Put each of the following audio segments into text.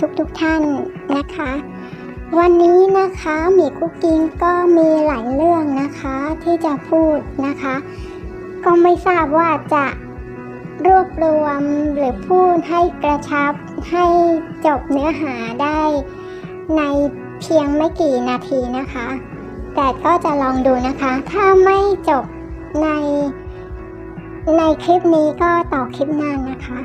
ทุกๆทท่านนะคะ วันนี้นะคะมีกุ๊กกิ้งก็มีหลายเรื่องนะคะที่จะพูดนะคะ ก็ไม่ทราบว่าจะรวบรวมหรือพูดให้กระชับให้จบเนื้อหาได้ในเพียงไม่กี่นาทีนะคะ แต่ก็จะลองดูนะคะ ถ้าไม่จบในในคลิปนี้ก็ต่อคลิปหน้านะคะ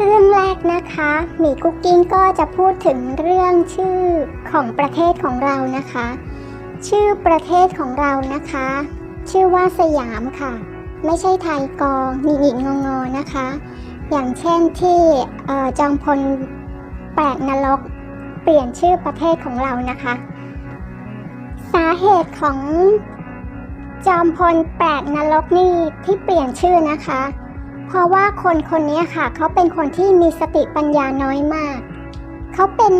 เรื่องแรกนะคะหมีกุ๊กกิ้งก็จะพูดถึงเรื่องชื่อของประเทศของเรานะคะ ชื่อประเทศของเรานะคะ ชื่อว่าสยามค่ะ ไม่ใช่ไทยกองหงิงงอนะคะ อย่างเช่นที่จอมพลแปลกนรกเปลี่ยนชื่อประเทศของเรานะคะ สาเหตุของจอมพลแปลกนรกนี่ที่เปลี่ยนชื่อนะคะ เพราะว่าคนคนนี้ค่ะ เขาเป็นคนที่มีสติปัญญาน้อยมาก เขาเป็น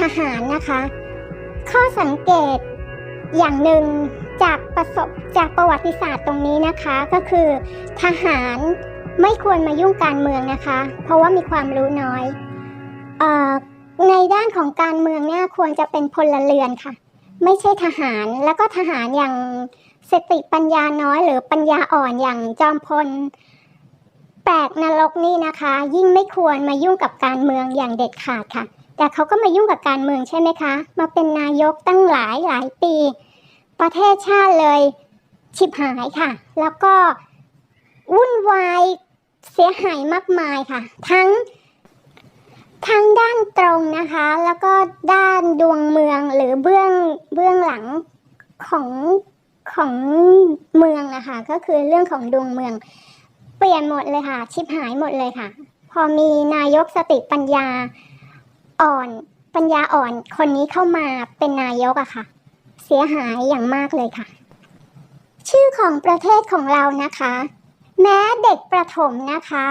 ทหารนะคะ ข้อสังเกตอย่างหนึ่งจากประสบจากประวัติศาสตร์ตรงนี้นะคะก็คือ ทหารไม่ควรมายุ่งการเมืองนะคะ เพราะว่ามีความรู้น้อยออในด้านของการเมืองเนี่ยควรจะเป็นพลเรือนค่ะ ไม่ใช่ทหารแล้วก็ทหารอย่างสติปัญญาน้อย หรือปัญญาอ่อนอย่างจอมพล แปลกนรกนี่นะคะ ยิ่งไม่ควรมายุ่งกับการเมืองอย่างเด็ดขาดค่ะ แต่เขาก็มายุ่งกับการเมืองใช่ไหมคะ มาเป็นนายกตั้งหลายหลายปี ประเทศชาติเลยฉิบหายค่ะ แล้วก็วุ่นวายเสียหายมากมายค่ะ ทั้งทั้งด้านตรงนะคะ แล้วก็ด้านดวงเมืองหรือเบื้องเบื้องหลังของของเมืองอะคะ ก็คือเรื่องของดวงเมือง เปลี่ยนหมดเลยค่ะ ชิบหายหมดเลยค่ะ พอมีนายกสติปัญญาอ่อน ปัญญาอ่อนคนนี้เข้ามาเป็นนายกอะค่ะ เสียหายอย่างมากเลยค่ะ ชื่อของประเทศของเรานะคะ แม้เด็กประถมนะคะ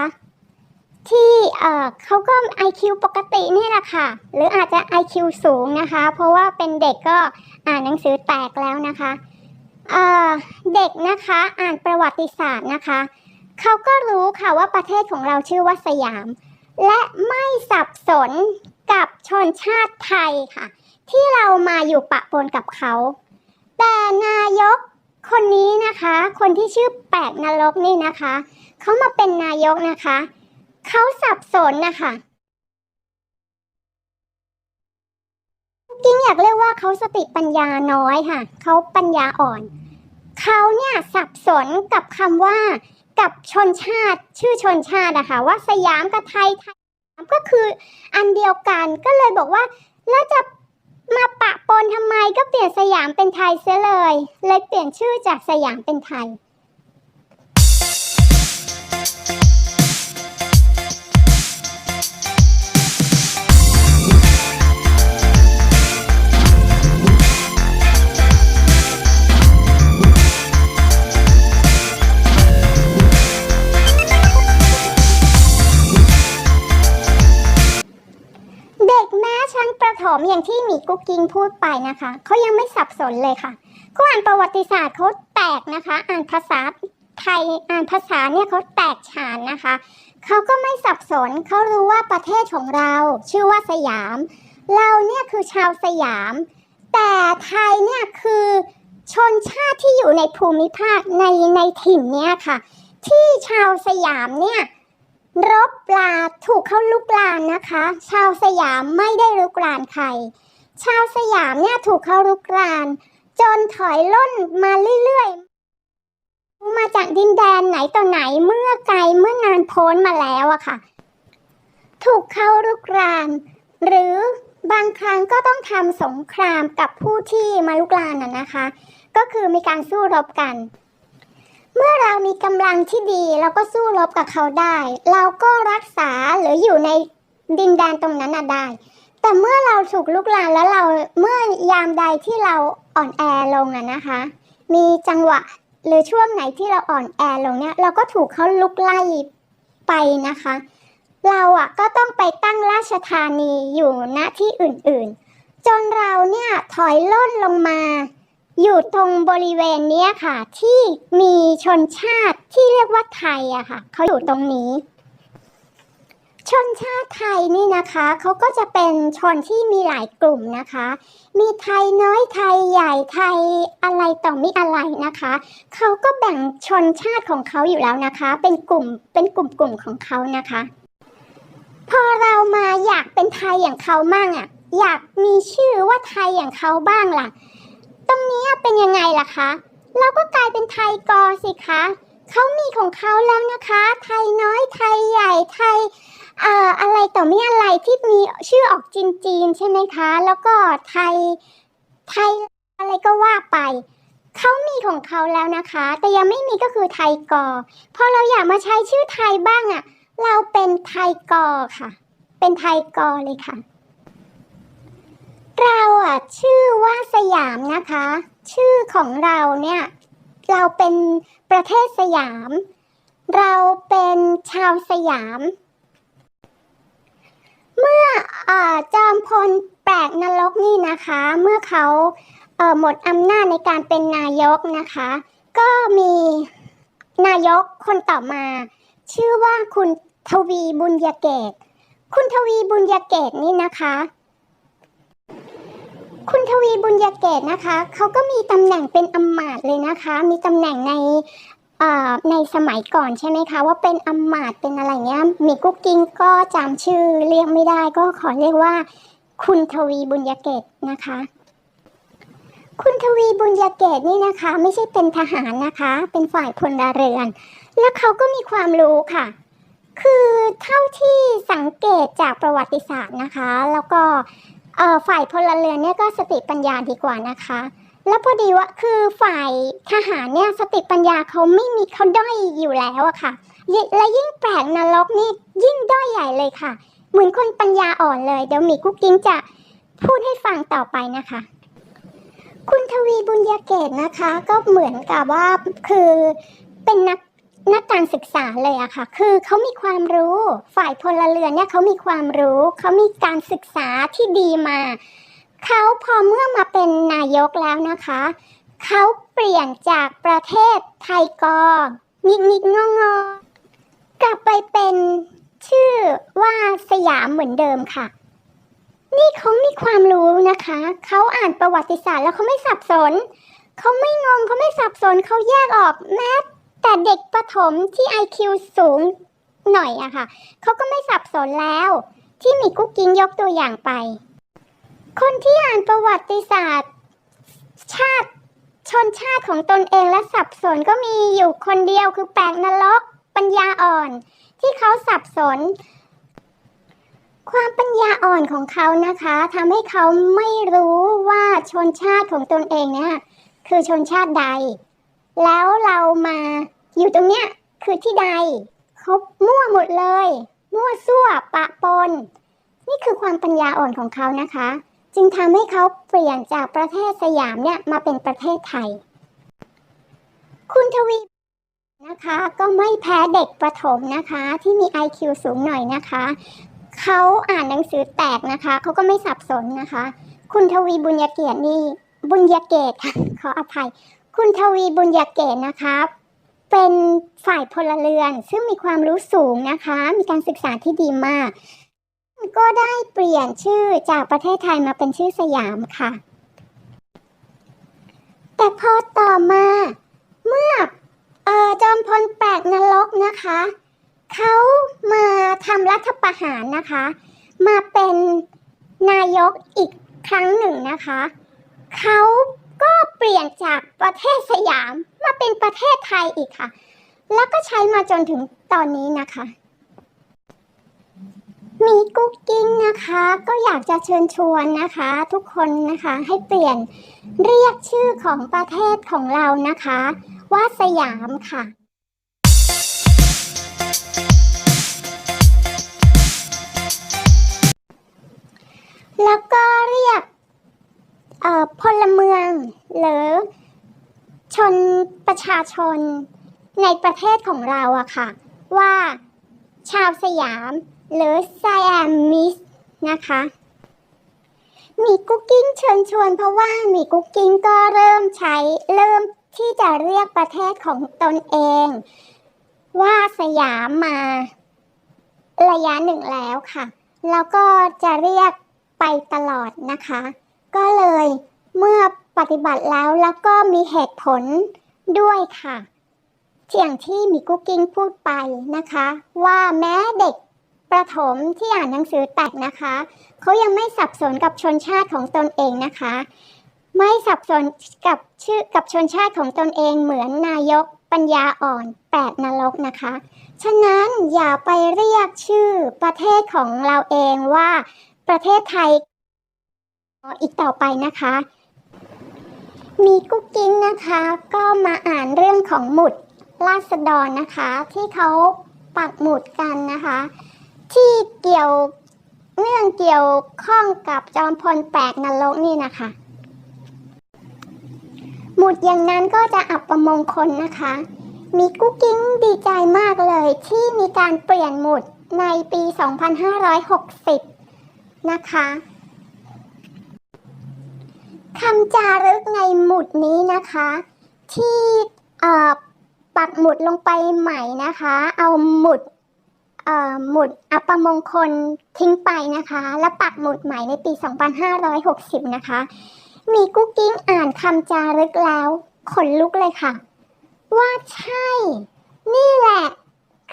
ที่เอ่อเขาก็ IQ ปกตินี่แหละค่ะ หรืออาจจะ IQ สูงนะคะ เพราะว่าเป็นเด็กก็อ่านหนังสือแตกแล้วนะคะเอ่อเด็กนะคะอ่านประวัติศาสตร์นะคะ เขาก็รู้ค่ะว่าประเทศของเราชื่อว่าสยาม และไม่สับสนกับชนชาติไทยค่ะ ที่เรามาอยู่ปะปนกับเขา แต่นายกคนนี้นะคะ คนที่ชื่อแปดนรกนี่นะคะ เขามาเป็นนายกนะคะ เขาสับสนนะคะกิ้งอยากเรียกว่าเขาสติปัญญาน้อยค่ะ เขาปัญญาอ่อน เขาเนี่ยสับสนกับคำว่า กับชนชาติชื่อชนชาตินะคะว่าสยามกับไทยไทยก็คืออันเดียวกันก็เลยบอกว่าแล้วจะมาปะปนทำไมก็เปลี่ยนสยามเป็นไทยเสียเลย เลยเปลี่ยนชื่อจากสยามเป็นไทย มอย่างที่หมีกุ๊กกิ้งพูดไปนะคะเขายังไม่สับสนเลยค่ะเขาอ่านประวัติศาสตร์เขาแตกนะคะ อ่านภาษาไทยอ่านภาษาเนี่ยเขาแตกฉานนะคะเขาก็ไม่สับสนเขารู้ว่าประเทศของเรา ชื่อว่าสยาม เราเนี่ยคือชาวสยาม แต่ไทยเนี่ยคือชนชาติที่อยู่ในภูมิภาคในในถิ่นเนี่ยค่ะ ที่ชาวสยามเนี่ยรบ ลาถูกเข้าลุกลานนะคะ ชาวสยามไม่ได้ลุกลานใคร ชาวสยามเนี่ยถูกเข้าลุกลาน จนถอยล่นมาเรื่อยๆ มาจากดินแดนไหนต่อไหนเมื่อไกลเมื่อนานโพ้นมาแล้วอะค่ะ ถูกเข้าลุกราน หรือบางครั้งก็ต้องทำสงครามกับผู้ที่มาลุกลานน่ะนะคะ ก็คือมีการสู้รบกัน เมื่อเรามีกำลังที่ดีเราก็สู้รบกับเขาได้ เราก็รักษาหรืออยู่ในดินแดนตรงนั้นน่ะได้ แต่เมื่อเราถูกลุกลานแล้วเราเมื่อยามใดที่เราอ่อนแอลงอะนะคะ มีจังหวะหรือช่วงไหนที่เราอ่อนแอลงเนี่ยเราก็ถูกเขาลุกไล่ไปนะคะ เราอะก็ต้องไปตั้งราชธานีอยู่ณที่อื่นๆ จนเราเนี่ยถอยล่นลงมา อยู่ตรงบริเวณเนี้ยค่ะ ที่มีชนชาติที่เรียกว่าไทยอะค่ะเขาอยู่ตรงนี้ ชนชาติไทยนี่นะคะเขาก็จะเป็นชนที่มีหลายกลุ่มนะคะ มีไทยน้อยไทยใหญ่ไทยอะไรต่อมีอะไรนะคะเขาก็แบ่งชนชาติของเขาอยู่แล้วนะคะ เป็นกลุ่มเป็นกลุ่มกลุ่มของเขานะคะ พอเรามาอยากเป็นไทยอย่างเขามั่งอะอยากมีชื่อว่าไทยอย่างเขาบ้างล่ะ ตรงนี้เป็นยังไงล่ะคะ เราก็กลายเป็นไทยกอสิคะ เขามีของเขาแล้วนะคะ ไทยน้อยไทยใหญ่ไทยเอ่ออะไรต่อมีอะไรที่มีชื่อออกจีนจีนๆใช่ไหมคะ แล้วก็ไทยไทยอะไรก็ว่าไปเขามีของเขาแล้วนะคะ แต่ยังไม่มีก็คือไทยกอพอเราอยากมาใช้ชื่อไทยบ้างอะ่ะ เราเป็นไทยกอค่ะ เป็นไทยกอเลยค่ะ เราอะชื่อว่าสยามนะคะ ชื่อของเราเนี่ย เราเป็นประเทศสยาม เราเป็นชาวสยาม เมื่อออจอมพลแปลกนรกนี่นะคะ เมื่อเขาเหมดอำนาจในการเป็นนายกนะคะ ก็มีนายกคนต่อมา ชื่อว่าคุณทวีบุญยเกต คุณทวีบุญยเกตนี่นะคะ คุณทวีบุญยเกตนะคะเขาก็มีตำแหน่งเป็นอำมาตย์เลยนะคะ มีตำแหน่งในในสมัยก่อนใช่ไหมคะ ว่าเป็นอำมาตย์เป็นอะไรเงี้ยมีกุ๊กกิ้งก็จำชื่อเรียกไม่ได้ก็ขอเรียกว่า คุณทวีบุญยเกตนะคะ คุณทวีบุญยเกตนี่นะคะ ไม่ใช่เป็นทหารนะคะ เป็นฝ่ายพลเรือน และเขาก็มีความรู้ค่ะ คือเท่าที่สังเกตจากประวัติศาสตร์นะคะ แล้วก็ ฝ่ายพลเรือนเนี่ยก็สติปัญญาดีกว่านะคะ แล้วพอดีว่าคือฝ่ายทหารเนี่ยสติปัญญาเขาไม่มีเขาด้อยอยู่แล้วอะค่ะยิ่งและยิ่งแปลกนรกนี่ยิ่งด้อยใหญ่เลยค่ะ เหมือนคนปัญญาอ่อนเลย เดี๋ยวมีกุ๊กกิ้งจะพูดให้ฟังต่อไปนะคะ คุณทวีบุญยเกตนะคะ ก็เหมือนกับว่าคือเป็นนัก การศึกษาเลยอะค่ะ คือเขามีความรู้ ฝ่ายพลเรือนเนี่ยเขามีความรู้ เขามีการศึกษาที่ดีมา เขาพอเมื่อมาเป็นนายกแล้วนะคะ เขาเปลี่ยนจากประเทศไทยกองิกงิกงองอกลับไปเป็นชื่อว่าสยามเหมือนเดิมค่ะ นี่เขามีความรู้นะคะ เขาอ่านประวัติศาสตร์แล้วเขาไม่สับสน เขาไม่งงเขาไม่สับสนเขาแยกออกแม้ แต่เด็กประถมที่ IQ สูงหน่อยอะค่ะเขาก็ไม่สับสนแล้ว ที่มีกุ๊กกิ้งยกตัวอย่างไป คนที่อ่านประวัติศาสตร์ ชาติชนชาติของตนเองและสับสนก็มีอยู่คนเดียวคือแปลกนรกปัญญาอ่อน ที่เขาสับสน ความปัญญาอ่อนของเขานะคะทำให้เขาไม่รู้ว่าชนชาติของตนเองเนี่ยคือชนชาติใด แล้วเรามา อยู่ตรงเนี้ยคือที่ใดเขามั่วหมดเลย มั่วซั่วปะปน นี่คือความปัญญาอ่อนของเขานะคะ จึงทำให้เขาเปลี่ยนจากประเทศสยามเนี่ยมาเป็นประเทศไทย คุณทวีนะคะก็ไม่แพ้เด็กประถมนะคะ ที่มี IQ สูงหน่อยนะคะ เขาอ่านหนังสือแตกนะคะ เขาก็ไม่สับสนนะคะ คุณทวีบุญยเกียรตินี่บุญยเกตขออภัย คุณทวีบุญยเกตนะคะ เป็นฝ่ายพลเรือน ซึ่งมีความรู้สูงนะคะ มีการศึกษาที่ดีมาก ก็ได้เปลี่ยนชื่อจากประเทศไทยมาเป็นชื่อสยามค่ะ แต่พอต่อมา เมื่อเออจอมพลแปลกนรกนะคะเขามาทำรัฐประหารนะคะ มาเป็นนายกอีกครั้งหนึ่งนะคะเขา ก็เปลี่ยนจากประเทศสยามมาเป็นประเทศไทยอีกค่ะ แล้วก็ใช้มาจนถึงตอนนี้นะคะ มีกุ๊กกิ้งนะคะ ก็อยากจะเชิญชวนนะคะ ทุกคนนะคะให้เปลี่ยนเรียกชื่อของประเทศของเรานะคะ ว่าสยามค่ะแล้วก็เรียก เอ่อพลเมืองหรือชนประชาชนในประเทศของเราอะค่ะ ว่าชาวสยามหรือ Siamese นะคะมีกุ๊กกิ้งเชิญชวนเพราะว่ามีกุ๊กกิ้งก็เริ่มใช้เริ่มที่จะเรียกประเทศของตนเอง ว่าสยามมาระยะหนึ่งแล้วค่ะ แล้วก็จะเรียกไปตลอดนะคะ ก็เลย เมื่อปฏิบัติแล้วแล้วก็มีเหตุผลด้วยค่ะอย่างที่มีกุ๊กกิ้งพูดไปนะคะ ว่าแม้เด็กประถมที่อ่านหนังสือแตกนะคะเขายังไม่สับสนกับชนชาติของตนเองนะคะ ไม่สับสนกับชื่อกับชนชาติของตนเองเหมือนนายกปัญญาอ่อนแปดนรกนะคะ ฉะนั้นอย่าไปเรียกชื่อประเทศของเราเองว่าประเทศไทย อีกต่อไปนะคะ มีกุ๊กกิ้งนะคะ ก็มาอ่านเรื่องของหมุดราษฎรนะคะ ที่เขาปักหมุดกันนะคะ ที่เกี่ยวเนื่องเกี่ยวข้องกับจอมพลแปดนรกนี่นะคะ หมุดอย่างนั้นก็จะอับประมงคลนะคะ มีกุ๊กกิ้งดีใจมากเลยที่มีการเปลี่ยนหมุดในปี 2560 นะคะ คำจารึกในหมุดนี้นะคะ ที่ปักหมุดลงไปใหม่นะคะ เอาหมุดหมุดอัปมงคลทิ้งไปนะคะ แล้วปักหมุดใหม่ในปี 2560 นะคะ มีกุ๊กกิ้งอ่านคำจารึกแล้วขนลุกเลยค่ะ ว่าใช่ นี่แหละ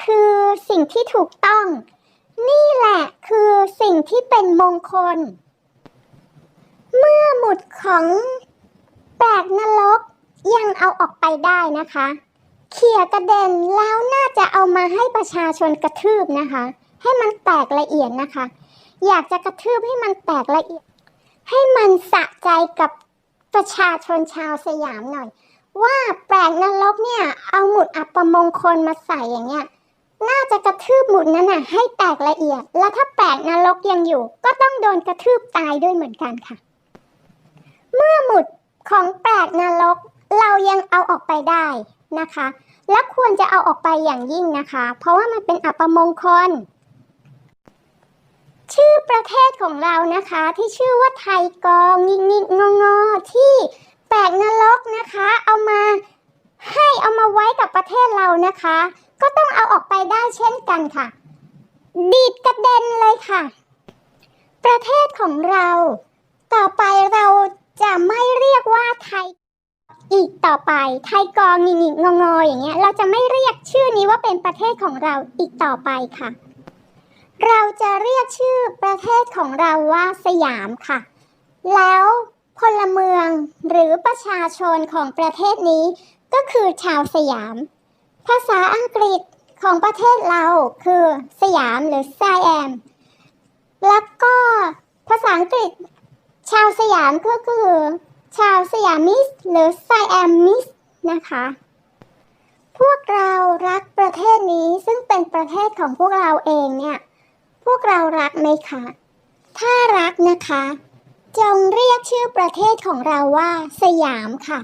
คือสิ่งที่ถูกต้อง นี่แหละคือสิ่งที่เป็นมงคล เมื่อหมุดของแปลกนรกยังเอาออกไปได้นะคะ เขี่ยกระเด็นแล้วน่าจะเอามาให้ประชาชนกระทืบนะคะ ให้มันแตกละเอียดนะคะ อยากจะกระทืบให้มันแตกละเอียด ให้มันสะใจกับประชาชนชาวสยามหน่อย ว่าแปลกนรกเนี่ย เอาหมุดอัปมงคลมาใส่อย่างเงี้ยน่าจะกระทืบหมุดนั้นน่ะให้แตกละเอียด แล้วถ้าแปลกนรกยังอยู่ ก็ต้องโดนกระทืบตายด้วยเหมือนกันค่ะ เมื่อหมุดของแปลกนรกเรายังเอาออกไปได้นะคะ และควรจะเอาออกไปอย่างยิ่งนะคะ เพราะว่ามันเป็นอัปมงคล ชื่อประเทศของเรานะคะที่ชื่อว่าไทยกองงิงิงงอที่แปลกนรกนะคะ เอามาให้เอามาไว้กับประเทศเรานะคะ ก็ต้องเอาออกไปได้เช่นกันค่ะ ดีดกระเด็นเลยค่ะ ประเทศของเรา ต่อไปเรา จะไม่เรียกว่าไทย อีกต่อไปไทยกองงิงงงออย่างเงี้ย เราจะไม่เรียกชื่อนี้ว่าเป็นประเทศของเราอีกต่อไปค่ะ เราจะเรียกชื่อประเทศของเราว่าสยามค่ะ แล้วพลเมืองหรือประชาชนของประเทศนี้ ก็คือชาวสยาม ภาษาอังกฤษของประเทศเราคือสยามหรือ Siam แล้วก็ภาษาอังกฤษ ชาวสยามก็คือ ชาวสยามิสหรือ Siamese นะคะ พวกเรารักประเทศนี้ซึ่งเป็นประเทศของพวกเราเองเนี่ย พวกเรารักไหมคะ ถ้ารักนะคะ จงเรียกชื่อประเทศของเราว่าสยามค่ะ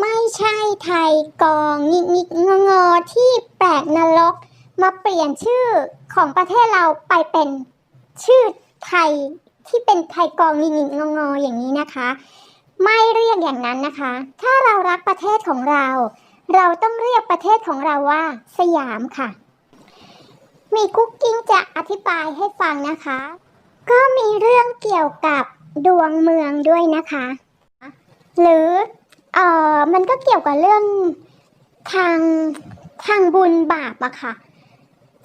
ไม่ใช่ไทยกองงิกงิกงงอที่แปลกนรกมาเปลี่ยนชื่อของประเทศเราไปเป็นชื่อไทย ที่เป็นไทยกองงิงงองออย่างนี้นะคะ ไม่เรียกอย่างนั้นนะคะ ถ้าเรารักประเทศของเรา เราต้องเรียกประเทศของเราว่า สยามค่ะ มีคุกกิ้งจะอธิบายให้ฟังนะคะ ก็มีเรื่องเกี่ยวกับดวงเมืองด้วยนะคะ หรือเอ่อมันก็เกี่ยวกับเรื่องทางทางบุญบาปอะค่ะ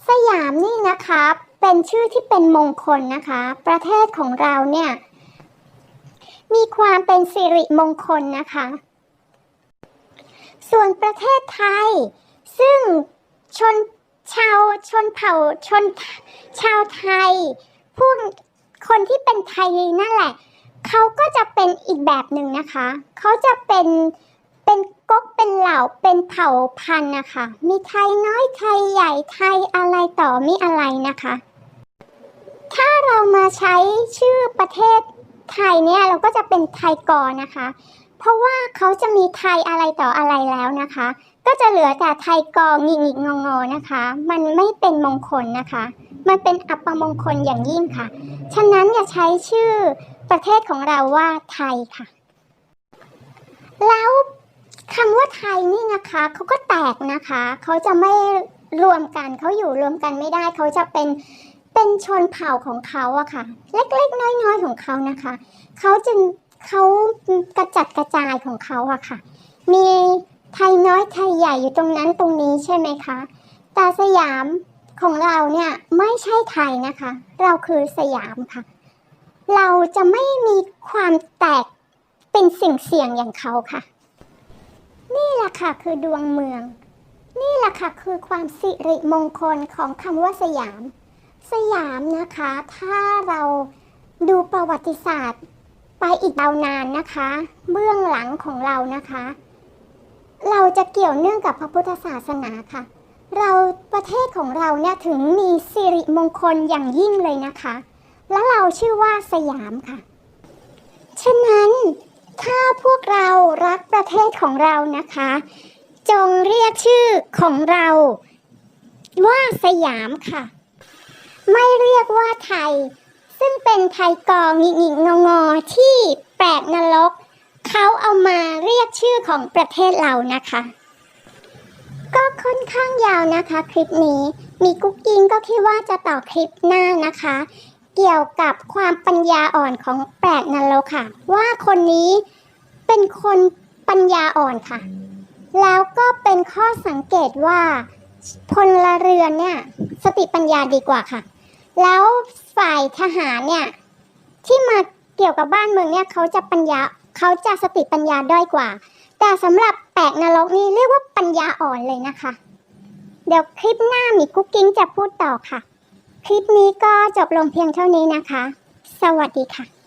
สยามนี่นะคะ เป็นชื่อที่เป็นมงคลนะคะ ประเทศของเราเนี่ย มีความเป็นสิริมงคลนะคะ ส่วนประเทศไทย ซึ่งชนชาวชนเผ่าชนชาวไทยพวกคนที่เป็นไทยนั่นแหละเขาก็จะเป็นอีกแบบหนึ่งนะคะ เขาจะเป็นเป็นก๊กเป็นเหล่าเป็นเผ่าพันธุ์นะคะ มีไทยน้อยไทยใหญ่ไทยอะไรต่อมีอะไรนะคะ ถ้าเรามาใช้ชื่อประเทศไทยเนี่ยเราก็จะเป็นไทยกอนะคะ เพราะว่าเขาจะมีไทยอะไรต่ออะไรแล้วนะคะ ก็จะเหลือแต่ไทยกองิงิงงอนะคะ มันไม่เป็นมงคลนะคะ มันเป็นอัปมงคลอย่างยิ่งค่ะ ฉะนั้นอย่าใช้ชื่อประเทศของเราว่าไทยค่ะ แล้วคำว่าไทยนี่นะคะเขาก็แตกนะคะ เขาจะไม่รวมกันเขาอยู่รวมกันไม่ได้เขาจะเป็น เป็นชนเผ่าของเขาอะค่ะ เล็กๆ น้อยๆ ของเขานะคะ เขาจะเขากระจัดกระจายของเขาอะค่ะ มีไทยน้อยไทยใหญ่อยู่ตรงนั้นตรงนี้ใช่ไหมคะ แต่สยามของเราเนี่ยไม่ใช่ไทยนะคะ เราคือสยามค่ะ เราจะไม่มีความแตกเป็นสิ่งเสี่ยงอย่างเขาค่ะ นี่แหละค่ะคือดวงเมือง นี่แหละค่ะคือความสิริมงคลของคำว่าสยาม สยามนะคะ ถ้าเราดูประวัติศาสตร์ไปอีกยาวนานนะคะ เบื้องหลังของเรานะคะ เราจะเกี่ยวเนื่องกับพระพุทธศาสนาค่ะ เราประเทศของเราเนี่ยถึงมีสิริมงคลอย่างยิ่งเลยนะคะ และเราชื่อว่าสยามค่ะ ฉะนั้นถ้าพวกเรารักประเทศของเรานะคะ จงเรียกชื่อของเราว่าสยามค่ะ ไม่เรียกว่าไทย ซึ่งเป็นไทยกองหงิกๆงอที่แปลกนรก เขาเอามาเรียกชื่อของประเทศเรานะคะ ก็ค่อนข้างยาวนะคะ คลิปนี้ มีกุ๊กกิ้งก็คิดว่าจะต่อคลิปหน้านะคะ เกี่ยวกับความปัญญาอ่อนของแปลกนรกค่ะ ว่าคนนี้เป็นคนปัญญาอ่อนค่ะ แล้วก็เป็นข้อสังเกตว่า พลเรือนเนี่ยสติปัญญาดีกว่าค่ะ แล้วฝ่ายทหารเนี่ยที่มาเกี่ยวกับบ้านเมืองเนี่ยเขาจะปัญญาเขาจะสติปัญญาด้อยกว่า แต่สำหรับแปลกนรกนี่เรียกว่าปัญญาอ่อนเลยนะคะ เดี๋ยวคลิปหน้ามีกุ๊กกิ้งจะพูดต่อค่ะ คลิปนี้ก็จบลงเพียงเท่านี้นะคะ สวัสดีค่ะ